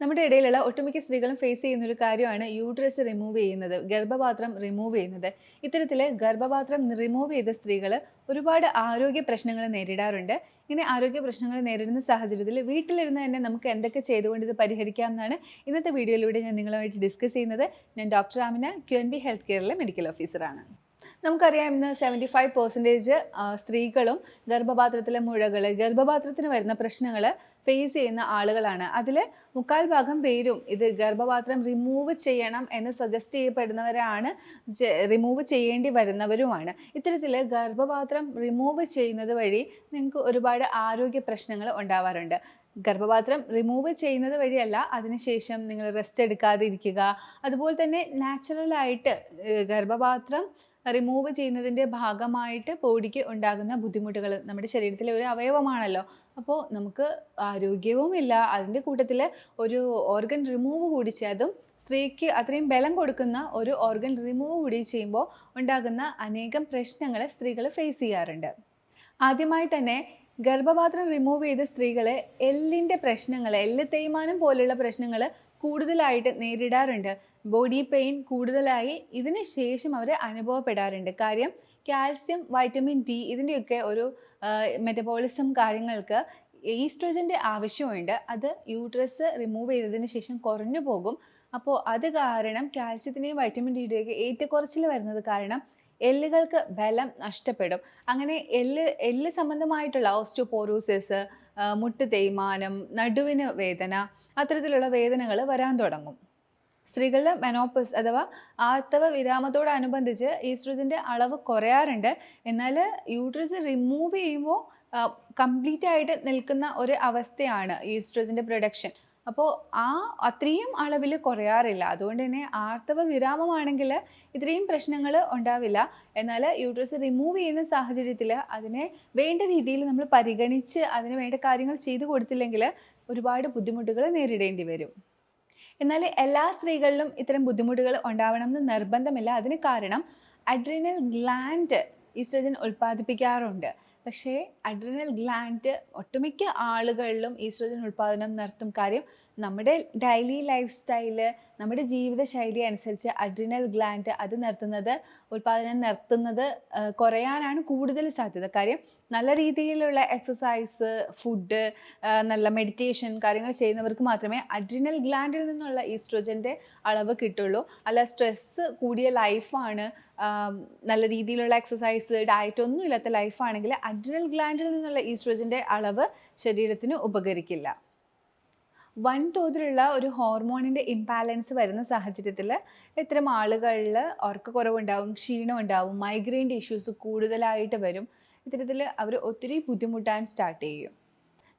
നമ്മുടെ ഇടയിലുള്ള ഒട്ടുമിക്ക സ്ത്രീകളും ഫേസ് ചെയ്യുന്ന ഒരു കാര്യമാണ് യൂട്രസ് റിമൂവ് ചെയ്യുന്നത് ഗർഭപാത്രം റിമൂവ് ചെയ്യുന്നത്. ഇത്തരത്തിൽ ഗർഭപാത്രം റിമൂവ് ചെയ്ത സ്ത്രീകൾ ഒരുപാട് ആരോഗ്യ പ്രശ്നങ്ങൾ നേരിടാറുണ്ട്. ഇങ്ങനെ ആരോഗ്യ പ്രശ്നങ്ങൾ നേരിടുന്ന സാഹചര്യത്തിൽ വീട്ടിലിരുന്ന് തന്നെ നമുക്ക് എന്തൊക്കെ ചെയ്തുകൊണ്ട് ഇത് പരിഹരിക്കാം എന്നാണ് ഇന്നത്തെ വീഡിയോയിലൂടെ ഞാൻ നിങ്ങളുമായിട്ട് ഡിസ്കസ് ചെയ്യുന്നത്. ഞാൻ doctor Amina Q N B health കെയറിലെ medical ഓഫീസറാണ് നമുക്കറിയാം ഇന്ന് സെവന്റി ഫൈവ് പെർസെന്റേജ് സ്ത്രീകളും ഗർഭപാത്രത്തിലെ മുഴകൾ ഗർഭപാത്രത്തിന് വരുന്ന പ്രശ്നങ്ങൾ ഫേസ് ചെയ്യുന്ന ആളുകളാണ്. അതിൽ മുക്കാൽ ഭാഗം പേരും ഇത് ഗർഭപാത്രം റിമൂവ് ചെയ്യണം എന്ന് സജസ്റ്റ് ചെയ്യപ്പെടുന്നവരാണ് റിമൂവ് ചെയ്യേണ്ടി വരുന്നവരുമാണ്. ഇത്തരത്തിൽ ഗർഭപാത്രം റിമൂവ് ചെയ്യുന്നത് വഴി നിങ്ങൾക്ക് ഒരുപാട് ആരോഗ്യ പ്രശ്നങ്ങൾ ഉണ്ടാവാറുണ്ട്. ഗർഭപാത്രം റിമൂവ് ചെയ്യുന്നത് വഴിയല്ല. അതിനുശേഷം നിങ്ങൾ റെസ്റ്റ് എടുക്കാതെ ഇരിക്കുക അതുപോലെ തന്നെ നാച്ചുറലായിട്ട് ഗർഭപാത്രം റിമൂവ് ചെയ്യുന്നതിന്റെ ഭാഗമായിട്ട് ബോഡിക്ക് ഉണ്ടാകുന്ന ബുദ്ധിമുട്ടുകൾ നമ്മുടെ ശരീരത്തിലെ ഒരു അവയവമാണല്ലോ. അപ്പോൾ നമുക്ക് ആരോഗ്യവുമില്ല അതിന്റെ കൂട്ടത്തിൽ ഒരു ഓർഗൻ റിമൂവ് കൂടി അതും സ്ത്രീക്ക് അത്രയും ബലം കൊടുക്കുന്ന ഒരു ഓർഗൻ റിമൂവ് കൂടി ചെയ്യുമ്പോൾ ഉണ്ടാകുന്ന അനേകം പ്രശ്നങ്ങൾ സ്ത്രീകൾ ഫേസ് ചെയ്യാറുണ്ട്. ആദ്യമായി തന്നെ ഗർഭപാത്രം റിമൂവ് ചെയ്ത സ്ത്രീകളെ എല്ലിന്റെ പ്രശ്നങ്ങൾ എല്ല് തേയ്മാനം പോലുള്ള പ്രശ്നങ്ങൾ കൂടുതലായിട്ട് നേരിടാറുണ്ട്. ബോഡി പെയിൻ കൂടുതലായി ഇതിന് ശേഷം അവർ അനുഭവപ്പെടാറുണ്ട്. കാര്യം കാൽസ്യം വൈറ്റമിൻ ഡി ഇതിന്റെയൊക്കെ ഒരു മെറ്റബോളിസം കാര്യങ്ങൾക്ക് ഈസ്ട്രോജന്റെ ആവശ്യമുണ്ട്. അത് യൂട്രസ് റിമൂവ് ചെയ്തതിന് ശേഷം കുറഞ്ഞു പോകും. അപ്പോൾ അത് കാരണം കാൽസ്യത്തിന്റെയും വൈറ്റമിൻ ഡിയുടെയൊക്കെ ഏറ്റക്കുറച്ചിൽ വരുന്നത് കാരണം എല്ലുകൾക്ക് ബലം നഷ്ടപ്പെടും. അങ്ങനെ എല്ല് എല്ല് സംബന്ധമായിട്ടുള്ള ഓസ്റ്റോപോറോസിസ് മുട്ട് തേയ്മാനം നടുവിന് വേദന അത്തരത്തിലുള്ള വേദനകൾ വരാൻ തുടങ്ങും. സ്ത്രീകളുടെ മെനോപ്പസ് അഥവാ ആർത്തവ വിരാമത്തോടനുബന്ധിച്ച് ഈസ്ട്രോജന്റെ അളവ് കുറയാറുണ്ട്. എന്നാൽ യൂട്രസ് റിമൂവ് ചെയ്യുമ്പോൾ കംപ്ലീറ്റ് ആയിട്ട് നിൽക്കുന്ന ഒരു അവസ്ഥയാണ് ഈസ്ട്രോജന്റെ പ്രൊഡക്ഷൻ അപ്പോൾ ആ അത്രയും അളവിൽ കുറയാറില്ല. അതുകൊണ്ട് തന്നെ ആർത്തവ വിരാമമാണെങ്കിൽ ഇത്രയും പ്രശ്നങ്ങൾ ഉണ്ടാവില്ല. എന്നാൽ യൂട്രസ് റിമൂവ് ചെയ്യുന്ന സാഹചര്യത്തിൽ അതിനെ വേണ്ട രീതിയിൽ നമ്മൾ പരിഗണിച്ച് അതിന് വേണ്ട കാര്യങ്ങൾ ചെയ്തു കൊടുത്തില്ലെങ്കിൽ ഒരുപാട് ബുദ്ധിമുട്ടുകൾ നേരിടേണ്ടി വരും. എന്നാൽ എല്ലാ സ്ത്രീകളിലും ഇത്തരം ബുദ്ധിമുട്ടുകൾ ഉണ്ടാവണം എന്ന് നിർബന്ധമില്ല. അതിന് കാരണം അഡ്രിനൽ ഗ്ലാൻഡ് ഈസ്ട്രജൻ ഉൽപ്പാദിപ്പിക്കാറുണ്ട്. പക്ഷേ അഡ്രിനൽ ഗ്ലാൻഡ് ഒട്ടുമിക്ക ആളുകളിലും ഈസ്ട്രോജൻ ഉൽപ്പാദനം നടത്തും കാര്യം നമ്മുടെ ഡെയിലി ലൈഫ് സ്റ്റൈൽ നമ്മുടെ ജീവിതശൈലി അനുസരിച്ച് അഡ്രിനൽ ഗ്ലാൻഡ് അത് നിർത്തുന്നത് ഉൽപ്പാദനം നിർത്തുന്നത് കുറയാനാണ് കൂടുതൽ സാധ്യത. കാര്യം നല്ല രീതിയിലുള്ള എക്സസൈസ് ഫുഡ് നല്ല മെഡിറ്റേഷൻ കാര്യങ്ങൾ ചെയ്യുന്നവർക്ക് മാത്രമേ അഡ്രിനൽ ഗ്ലാൻഡിൽ നിന്നുള്ള ഈസ്ട്രോജന്റെ അളവ് കിട്ടുള്ളൂ. അല്ല സ്ട്രെസ്സ് കൂടിയ ലൈഫാണ് നല്ല രീതിയിലുള്ള എക്സസൈസ് ഡയറ്റ് ഒന്നും ഇല്ലാത്ത ലൈഫാണെങ്കിൽ അഡ്രിനൽ ഗ്ലാൻഡിൽ നിന്നുള്ള ഈസ്ട്രോജന്റെ അളവ് ശരീരത്തിന് ഉപകരിക്കില്ല. വൻതോതിലുള്ള ഒരു ഹോർമോണിന്റെ ഇംബാലൻസ് വരുന്ന സാഹചര്യത്തിൽ ഇത്തരം ആളുകളിൽ ഉറക്കക്കുറവുണ്ടാവും ക്ഷീണം ഉണ്ടാവും മൈഗ്രെയിന്റെ ഇഷ്യൂസ് കൂടുതലായിട്ട് വരും. ഇത്തരത്തിൽ അവർ ഒത്തിരി ബുദ്ധിമുട്ടാൻ സ്റ്റാർട്ട് ചെയ്യും.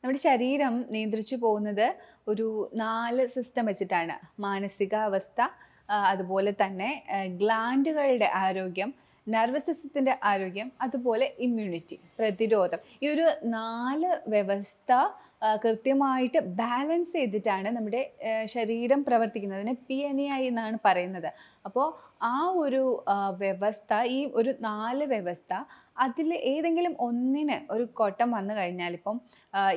നമ്മുടെ ശരീരം നിയന്ത്രിച്ചു പോകുന്നത് ഒരു നാല് സിസ്റ്റം വെച്ചിട്ടാണ്. മാനസികാവസ്ഥ അതുപോലെ തന്നെ ഗ്ലാൻഡുകളുടെ ആരോഗ്യം നെർവസ് സിസ്റ്റത്തിന്റെ ആരോഗ്യം അതുപോലെ ഇമ്മ്യൂണിറ്റി പ്രതിരോധം. ഈ ഒരു നാല് വ്യവസ്ഥ കൃത്യമായിട്ട് ബാലൻസ് ചെയ്തിട്ടാണ് നമ്മുടെ ശരീരം പ്രവർത്തിക്കുന്നതിന് പി എൻ ഐ എന്നാണ് പറയുന്നത്. അപ്പോൾ ആ ഒരു വ്യവസ്ഥ ഈ ഒരു നാല് വ്യവസ്ഥ അതിൽ ഏതെങ്കിലും ഒന്നിന് ഒരു കോട്ടം വന്നു കഴിഞ്ഞാൽ ഇപ്പം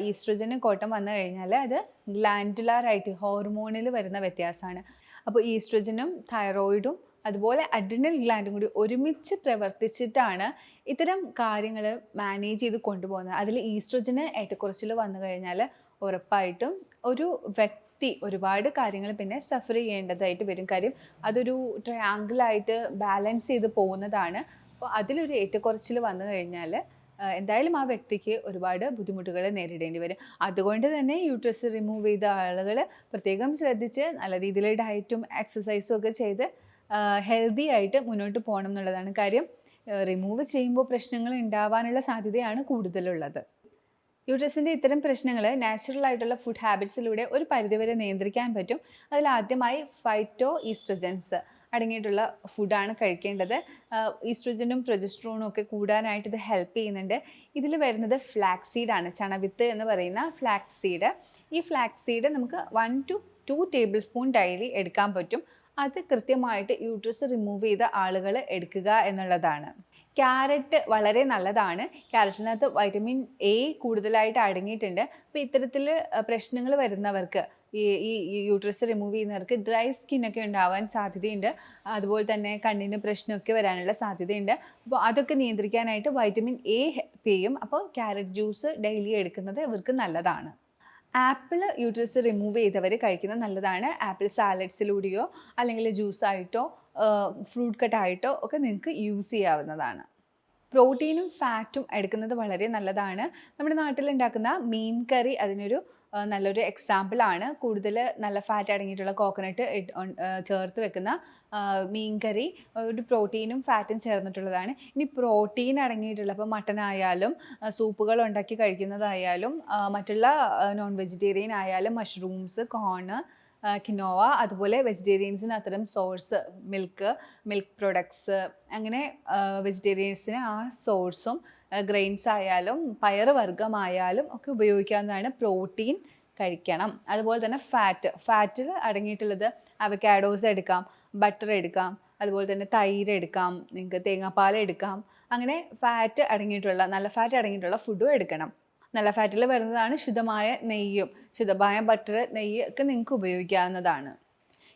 ഈസ്ട്രജന് കോട്ടം വന്നു കഴിഞ്ഞാൽ അത് ഗ്ലാൻഡുലാറായിട്ട് ഹോർമോണിൽ വരുന്ന വ്യത്യാസമാണ്. അപ്പോൾ ഈസ്ട്രജനും തൈറോയിഡും അതുപോലെ അഡ്രിനൽ ഗ്ലാൻഡും കൂടി ഒരുമിച്ച് പ്രവർത്തിച്ചിട്ടാണ് ഇത്തരം കാര്യങ്ങൾ മാനേജ് ചെയ്ത് കൊണ്ടുപോകുന്നത്. അതിൽ ഈസ്ട്രോജന് ഏറ്റക്കുറച്ചിൽ വന്നു കഴിഞ്ഞാൽ ഉറപ്പായിട്ടും ഒരു വ്യക്തി ഒരുപാട് കാര്യങ്ങൾ പിന്നെ സഫർ ചെയ്യേണ്ടതായിട്ട് വരും. കാര്യം അതൊരു ട്രയാങ്കിളായിട്ട് ബാലൻസ് ചെയ്ത് പോകുന്നതാണ്. അപ്പോൾ അതിലൊരു ഏറ്റക്കുറച്ചിൽ വന്നു കഴിഞ്ഞാൽ എന്തായാലും ആ വ്യക്തിക്ക് ഒരുപാട് ബുദ്ധിമുട്ടുകൾ നേരിടേണ്ടി വരും. അതുകൊണ്ട് തന്നെ യൂട്രസ് റിമൂവ് ചെയ്ത ആളുകൾ പ്രത്യേകം ശ്രദ്ധിച്ച് നല്ല രീതിയിൽ ഡയറ്റും എക്സസൈസും ഒക്കെ ചെയ്ത് ഹെൽത്തി ആയിട്ട് മുന്നോട്ട് പോകണം എന്നുള്ളതാണ് കാര്യം. റിമൂവ് ചെയ്യുമ്പോൾ പ്രശ്നങ്ങൾ ഉണ്ടാവാനുള്ള സാധ്യതയാണ് കൂടുതലുള്ളത്. യൂട്രസിന്റെ ഇത്തരം പ്രശ്നങ്ങൾ നാച്ചുറൽ ആയിട്ടുള്ള ഫുഡ് ഹാബിറ്റ്സിലൂടെ ഒരു പരിധിവരെ നിയന്ത്രിക്കാൻ പറ്റും. അതിൽ ആദ്യമായി ഫൈറ്റോ ഈസ്ട്രജൻസ് അടങ്ങിയിട്ടുള്ള ഫുഡാണ് കഴിക്കേണ്ടത്. ഈസ്ട്രജനും പ്രൊജസ്ട്രോണും ഒക്കെ കൂടാനായിട്ട് ഇത് ഹെൽപ്പ് ചെയ്യുന്നുണ്ട്. ഇതിൽ വരുന്നത് ഫ്ലാക്സ് സീഡാണ് ചണവിത്ത് എന്ന് പറയുന്ന ഫ്ലാക്സീഡ് സീഡ് ഈ ഫ്ലാക്സീഡ് സീഡ് നമുക്ക് one two two tablespoon daily എടുക്കാൻ പറ്റും. അത് കൃത്യമായിട്ട് യൂട്രസ് റിമൂവ് ചെയ്ത ആളുകൾ എടുക്കുക എന്നുള്ളതാണ്. ക്യാരറ്റ് വളരെ നല്ലതാണ്. ക്യാരറ്റിനകത്ത് വൈറ്റമിൻ എ കൂടുതലായിട്ട് അടങ്ങിയിട്ടുണ്ട് അപ്പോൾ ഇത്തരത്തിൽ പ്രശ്നങ്ങൾ വരുന്നവർക്ക് ഈ ഈ യൂട്രസ് റിമൂവ് ചെയ്യുന്നവർക്ക് ഡ്രൈ സ്കിന്നൊക്കെ ഉണ്ടാവാൻ സാധ്യതയുണ്ട്. അതുപോലെ തന്നെ കണ്ണിന് പ്രശ്നമൊക്കെ വരാനുള്ള സാധ്യതയുണ്ട്. അപ്പോൾ അതൊക്കെ നിയന്ത്രിക്കാനായിട്ട് വൈറ്റമിൻ എ ഹെൽപ്പ് ചെയ്യും. അപ്പോൾ ക്യാരറ്റ് ജ്യൂസ് ഡെയിലി എടുക്കുന്നത് ഇവർക്ക് നല്ലതാണ്. ആപ്പിൾ യൂട്രസ് റിമൂവ് ചെയ്തവർ കഴിക്കുന്നത് നല്ലതാണ്. ആപ്പിൾ സാലഡ്സിലൂടെയോ അല്ലെങ്കിൽ ജ്യൂസായിട്ടോ ഫ്രൂട്ട് കട്ടായിട്ടോ ഒക്കെ നിങ്ങൾക്ക് യൂസ് ചെയ്യാവുന്നതാണ്. പ്രോട്ടീനും ഫാറ്റും എടുക്കുന്നത് വളരെ നല്ലതാണ്. നമ്മുടെ നാട്ടിലുണ്ടാക്കുന്ന മീൻ കറി അതിനൊരു നല്ലൊരു എക്സാമ്പിൾ ആണ്. കൂടുതൽ നല്ല ഫാറ്റ് അടങ്ങിയിട്ടുള്ള കോക്കനട്ട് ചേർത്ത് വെക്കുന്ന മീൻകറി. മീൻ കറി ഒരു പ്രോട്ടീനും ഫാറ്റും ചേർന്നിട്ടുള്ളതാണ്. ഇനി പ്രോട്ടീൻ അടങ്ങിയിട്ടുള്ള ഇപ്പോൾ മട്ടൻ ആയാലും സൂപ്പുകൾ ഉണ്ടാക്കി കഴിക്കുന്നതായാലും മറ്റുള്ള നോൺ വെജിറ്റേറിയൻ ആയാലും മഷ്റൂംസ് കോണ് കിനോവ അതുപോലെ വെജിറ്റേറിയൻസിന് അത്തരം സോഴ്സ് മിൽക്ക് മിൽക്ക് പ്രൊഡക്ട്സ് അങ്ങനെ വെജിറ്റേറിയൻസിന് ആ സോഴ്സും ഗ്രെയിൻസ് ആയാലും പയറ് വർഗമായാലും ഒക്കെ ഉപയോഗിക്കാവുന്നതാണ് പ്രോട്ടീൻ കഴിക്കണം. അതുപോലെ തന്നെ ഫാറ്റ് ഫാറ്റിൽ അടങ്ങിയിട്ടുള്ളത് അവക്കാഡോസ് എടുക്കാം ബട്ടർ എടുക്കാം അതുപോലെ തന്നെ തൈര് എടുക്കാം നിങ്ങൾക്ക് തേങ്ങാപ്പാൽ എടുക്കാം. അങ്ങനെ ഫാറ്റ് അടങ്ങിയിട്ടുള്ള നല്ല ഫാറ്റ് അടങ്ങിയിട്ടുള്ള ഫുഡും എടുക്കണം. നല്ല ഫാറ്റിൽ വരുന്നതാണ് ശുദ്ധമായ നെയ്യും ശുദ്ധമായ ബട്ടർ നെയ്യ് ഒക്കെ നിങ്ങൾക്ക് ഉപയോഗിക്കാവുന്നതാണ്.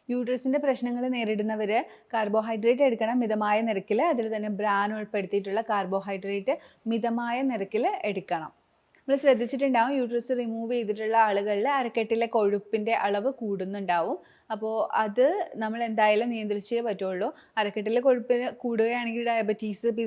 യൂട്രസിന്റെ പ്രശ്നങ്ങൾ നേരിടുന്നവർ കാർബോഹൈഡ്രേറ്റ് എടുക്കണം മിതമായ നിരക്കിൽ അതിൽ തന്നെ ബ്രാൻ ഉൾപ്പെടുത്തിയിട്ടുള്ള കാർബോഹൈഡ്രേറ്റ് മിതമായ നിരക്കിൽ എടുക്കണം. നമ്മൾ ശ്രദ്ധിച്ചിട്ടുണ്ടാവും യൂട്രസ് റിമൂവ് ചെയ്തിട്ടുള്ള ആളുകളിൽ അരക്കെട്ടിലെ കൊഴുപ്പിന്റെ അളവ് കൂടുന്നുണ്ടാവും. അപ്പോൾ അത് നമ്മൾ എന്തായാലും നിയന്ത്രിച്ചേ പറ്റുള്ളൂ. അരക്കെട്ടിലെ കൊഴുപ്പ് കൂടുകയാണെങ്കിൽ ഡയബറ്റീസ് പി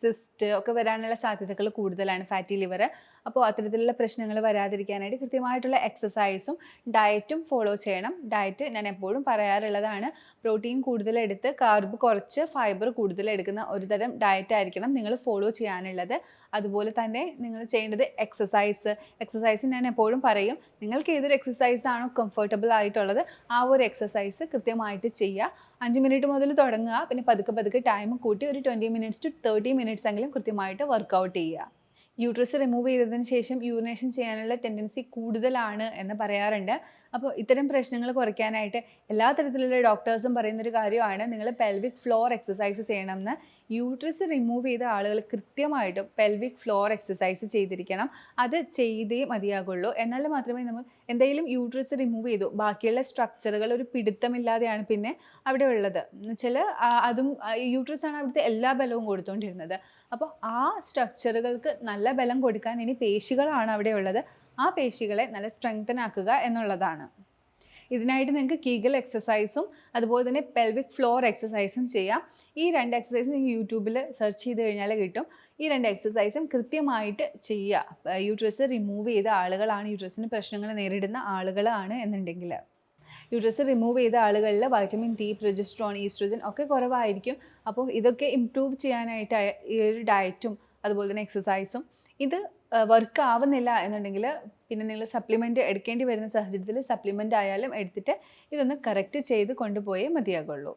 സിസ്റ്റ് ഒക്കെ വരാനുള്ള സാധ്യതകൾ കൂടുതലാണ്. ഫാറ്റി ലിവർ അപ്പോൾ അത്തരത്തിലുള്ള പ്രശ്നങ്ങൾ വരാതിരിക്കാനായിട്ട് കൃത്യമായിട്ടുള്ള എക്സസൈസും ഡയറ്റും ഫോളോ ചെയ്യണം. ഡയറ്റ് ഞാൻ എപ്പോഴും പറയാറുള്ളതാണ് പ്രോട്ടീൻ കൂടുതലെടുത്ത് കാർബ് കുറച്ച് ഫൈബർ കൂടുതലെടുക്കുന്ന ഒരു തരം ഡയറ്റ് ആയിരിക്കണം നിങ്ങൾ ഫോളോ ചെയ്യാനുള്ളത്. അതുപോലെ തന്നെ നിങ്ങൾ ചെയ്യേണ്ടത് എക്സസൈസ് എക്സസൈസ് ഞാൻ എപ്പോഴും പറയും നിങ്ങൾക്ക് ഏതൊരു എക്സസൈസ് ആണോ കംഫർട്ടബിൾ ആയിട്ടുള്ളത് ആ ഒരു എക്സസൈസ് കൃത്യമായിട്ട് ചെയ്യുക. അഞ്ച് മിനിറ്റ് മുതൽ തുടങ്ങുക പിന്നെ പതുക്കെ പതുക്കെ ടൈം കൂട്ടി ഒരു twenty minutes to thirty minutes എങ്കിലും കൃത്യമായിട്ട് വർക്കൗട്ട് ചെയ്യുക. യൂട്രസ് റിമൂവ് ചെയ്തതിന് ശേഷം യൂറിനേഷൻ ചെയ്യാനുള്ള ടെൻഡൻസി കൂടുതലാണ് എന്ന് പറയാറുണ്ട്. അപ്പോൾ ഇത്തരം പ്രശ്നങ്ങൾ കുറയ്ക്കാനായിട്ട് എല്ലാ തരത്തിലുള്ള ഡോക്ടേഴ്സും പറയുന്നൊരു കാര്യമാണ് നിങ്ങൾ പെൽവിക് ഫ്ലോർ എക്സസൈസ് ചെയ്യണമെന്ന്. യൂട്രസ് റിമൂവ് ചെയ്ത ആളുകൾ കൃത്യമായിട്ടും പെൽവിക് ഫ്ലോർ എക്സസൈസ് ചെയ്തിരിക്കണം. അത് ചെയ്തേ മതിയാകുള്ളൂ. എന്നാൽ മാത്രമേ നമ്മൾ എന്തെങ്കിലും യൂട്രസ് റിമൂവ് ചെയ്തു. ബാക്കിയുള്ള സ്ട്രക്ചറുകൾ ഒരു പിടുത്തമില്ലാതെയാണ് പിന്നെ അവിടെ ഉള്ളത്. എന്നുവെച്ചാൽ അതും യൂട്രസ് ആണ് അവിടുത്തെ എല്ലാ ബലവും കൊടുത്തുകൊണ്ടിരുന്നത് അപ്പോൾ ആ സ്ട്രക്ചറുകൾക്ക് നല്ല ബലം കൊടുക്കാൻ ഇനി പേശികളാണ് അവിടെ ഉള്ളത്. ആ പേശികളെ നല്ല സ്ട്രെങ്തൻ ആക്കുക എന്നുള്ളതാണ്. ഇതിനായിട്ട് നിങ്ങൾക്ക് കീഗൽ എക്സസൈസും അതുപോലെ തന്നെ പെൽവിക് ഫ്ലോർ എക്സസൈസും ചെയ്യാം. ഈ രണ്ട് എക്സസൈസ് നിങ്ങൾക്ക് യൂട്യൂബിൽ സെർച്ച് ചെയ്ത് കഴിഞ്ഞാൽ കിട്ടും. ഈ രണ്ട് എക്സസൈസും കൃത്യമായിട്ട് ചെയ്യുക. യൂട്രസ് റിമൂവ് ചെയ്ത ആളുകളാണ് യൂട്രസിന് പ്രശ്നങ്ങൾ നേരിടുന്ന ആളുകളാണ് എന്നുണ്ടെങ്കിൽ യൂട്രസ് റിമൂവ് ചെയ്ത ആളുകളിൽ വൈറ്റമിൻ ഡി പ്രൊജസ്ട്രോൺ ഈസ്ട്രോജൻ ഒക്കെ കുറവായിരിക്കും. അപ്പോൾ ഇതൊക്കെ ഇംപ്രൂവ് ചെയ്യാനായിട്ട് ഈ ഒരു ഡയറ്റും അതുപോലെ തന്നെ എക്സസൈസും ഇത് വർക്ക് ആവുന്നില്ല എന്നുണ്ടെങ്കിൽ പിന്നെ നിങ്ങൾ സപ്ലിമെന്റ് എടുക്കേണ്ടി വരുന്ന സാഹചര്യത്തിൽ സപ്ലിമെന്റ് ആയാലും എടുത്തിട്ട് ഇതൊന്ന് കറക്റ്റ് ചെയ്ത് കൊണ്ടുപോയേ മതിയാകുള്ളൂ.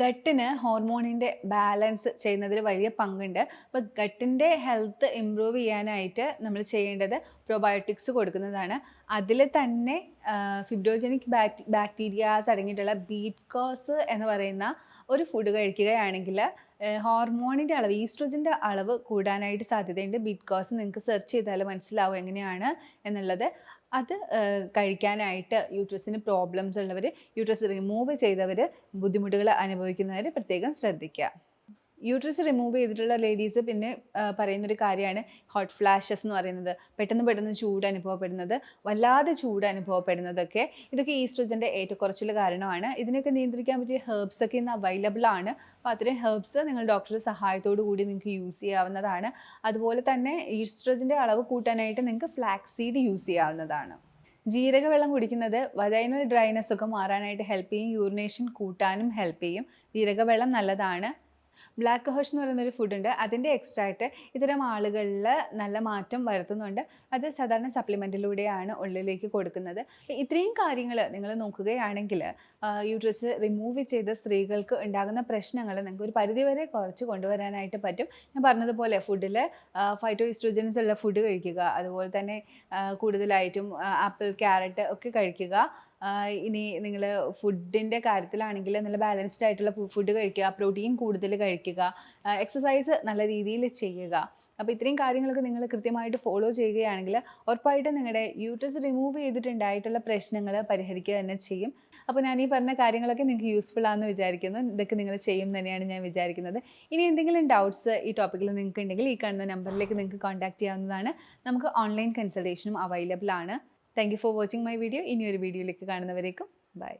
ഗട്ടിന് ഹോർമോണിന്റെ ബാലൻസ് ചെയ്യുന്നതിൽ വലിയ പങ്കുണ്ട്. അപ്പോൾ ഗട്ടിന്റെ ഹെൽത്ത് ഇമ്പ്രൂവ് ചെയ്യാനായിട്ട് നമ്മൾ ചെയ്യേണ്ടത് പ്രൊബയോട്ടിക്സ് കൊടുക്കുന്നതാണ്. അതിൽ തന്നെ ഫിബ്രോജനിക് ബാക്ടി ബാക്ടീരിയാസ് അടങ്ങിയിട്ടുള്ള ബീറ്റ്കോസ് എന്ന് പറയുന്ന ഒരു ഫുഡ് കഴിക്കുകയാണെങ്കിൽ ഹോർമോണിന്റെ അളവ് ഈസ്ട്രോജിന്റെ അളവ് കൂടാനായിട്ട് സാധ്യതയുണ്ട്. ബീറ്റ്കോസ് നിങ്ങൾക്ക് സെർച്ച് ചെയ്താൽ മനസ്സിലാവും എങ്ങനെയാണ് എന്നുള്ളത്. അത് കഴിക്കാനായിട്ട് യൂട്രസിന് പ്രോബ്ലംസ് ഉള്ളവർ യൂട്രസ് റിമൂവ് ചെയ്തവർ ബുദ്ധിമുട്ടുകൾ അനുഭവിക്കുന്നവർ പ്രത്യേകം ശ്രദ്ധിക്കുക. യൂട്രസ് റിമൂവ് ചെയ്തിട്ടുള്ള ലേഡീസ് പിന്നെ പറയുന്ന പറയുന്നൊരു കാര്യമാണ് ഹോട്ട് ഫ്ലാഷസ് എന്ന് പറയുന്നത്. പെട്ടെന്ന് പെട്ടെന്ന് ചൂട് അനുഭവപ്പെടുന്നത് വല്ലാതെ ചൂട് അനുഭവപ്പെടുന്നതൊക്കെ. ഇതൊക്കെ ഈസ്ട്രജന്റെ ഏറ്റക്കുറച്ചിൽ കാരണമാണ്. ഇതിനൊക്കെ നിയന്ത്രിക്കാൻ പറ്റിയ ഹെർബ്സ് ഒക്കെ ഇന്ന് അവൈലബിൾ ആണ്. അപ്പോൾ അത്രയും ഹെർബ്സ് നിങ്ങൾ ഡോക്ടറുടെ സഹായത്തോടു കൂടി നിങ്ങൾക്ക് യൂസ് ചെയ്യാവുന്നതാണ്. അതുപോലെ തന്നെ ഈസ്ട്രജന്റെ അളവ് കൂട്ടാനായിട്ട് നിങ്ങൾക്ക് ഫ്ലാക്സ് സീഡ് യൂസ് ചെയ്യാവുന്നതാണ്. ജീരക വെള്ളം കുടിക്കുന്നത് വജൈനൽ ഡ്രൈനസ് ഒക്കെ മാറാനായിട്ട് ഹെൽപ്പ് ചെയ്യും യൂറിനേഷൻ കൂട്ടാനും ഹെൽപ്പ് ചെയ്യും. ജീരക വെള്ളം നല്ലതാണ്. ബ്ലാക്ക് ഹോഷ് എന്ന് പറയുന്നൊരു ഫുഡുണ്ട് അതിന്റെ എക്സ്ട്രാക്റ്റ് ഇത്തരം ആളുകളിൽ നല്ല മാറ്റം വരുത്തുന്നുണ്ട്. അത് സാധാരണ സപ്ലിമെന്റിലൂടെയാണ് ഉള്ളിലേക്ക് കൊടുക്കുന്നത്. ഇത്രയും കാര്യങ്ങൾ നിങ്ങൾ നോക്കുകയാണെങ്കിൽ യൂട്രസ് റിമൂവ് ചെയ്ത സ്ത്രീകൾക്ക് ഉണ്ടാകുന്ന പ്രശ്നങ്ങൾ നിങ്ങൾക്ക് ഒരു പരിധിവരെ കുറച്ച് കൊണ്ടുവരാനായിട്ട് പറ്റും. ഞാൻ പറഞ്ഞതുപോലെ ഫുഡിൽ ഫൈറ്റോ ഇസ്ട്രോജൻസ് ഉള്ള ഫുഡ് കഴിക്കുക. അതുപോലെ തന്നെ കൂടുതലായിട്ടും ആപ്പിൾ ക്യാരറ്റ് ഒക്കെ കഴിക്കുക. ഇനി നിങ്ങൾ ഫുഡിന്റെ കാര്യത്തിലാണെങ്കിൽ നല്ല ബാലൻസ്ഡ് ആയിട്ടുള്ള ഫുഡ് കഴിക്കുക പ്രോട്ടീൻ കൂടുതൽ കഴിക്കുക എക്സസൈസ് നല്ല രീതിയിൽ ചെയ്യുക. അപ്പോൾ ഇത്രയും കാര്യങ്ങളൊക്കെ നിങ്ങൾ കൃത്യമായിട്ട് ഫോളോ ചെയ്യുകയാണെങ്കിൽ ഉറപ്പായിട്ടും നിങ്ങളുടെ യൂട്രസ് റിമൂവ് ചെയ്തിട്ടുണ്ടായിട്ടുള്ള പ്രശ്നങ്ങൾ പരിഹരിക്കുക തന്നെ ചെയ്യും. അപ്പോൾ ഞാൻ ഈ പറഞ്ഞ കാര്യങ്ങളൊക്കെ നിങ്ങൾക്ക് യൂസ്ഫുൾ ആണെന്ന് വിചാരിക്കുന്നു. ഇതൊക്കെ നിങ്ങൾ ചെയ്യും തന്നെയാണ് ഞാൻ വിചാരിക്കുന്നത്. ഇനി എന്തെങ്കിലും ഡൗട്ട്സ് ഈ ടോപ്പിക്കിൽ നിങ്ങൾക്ക് ഉണ്ടെങ്കിൽ ഈ കാണുന്ന നമ്പറിലേക്ക് നിങ്ങൾക്ക് കോൺടാക്ട് ചെയ്യാവുന്നതാണ്. നമുക്ക് ഓൺലൈൻ കൺസൾട്ടേഷനും അവൈലബിൾ ആണ്. Thank you for watching my video ഇനി ഒരു വീഡിയോയിലേക്ക് കാണുന്നവരേക്കും. ബൈ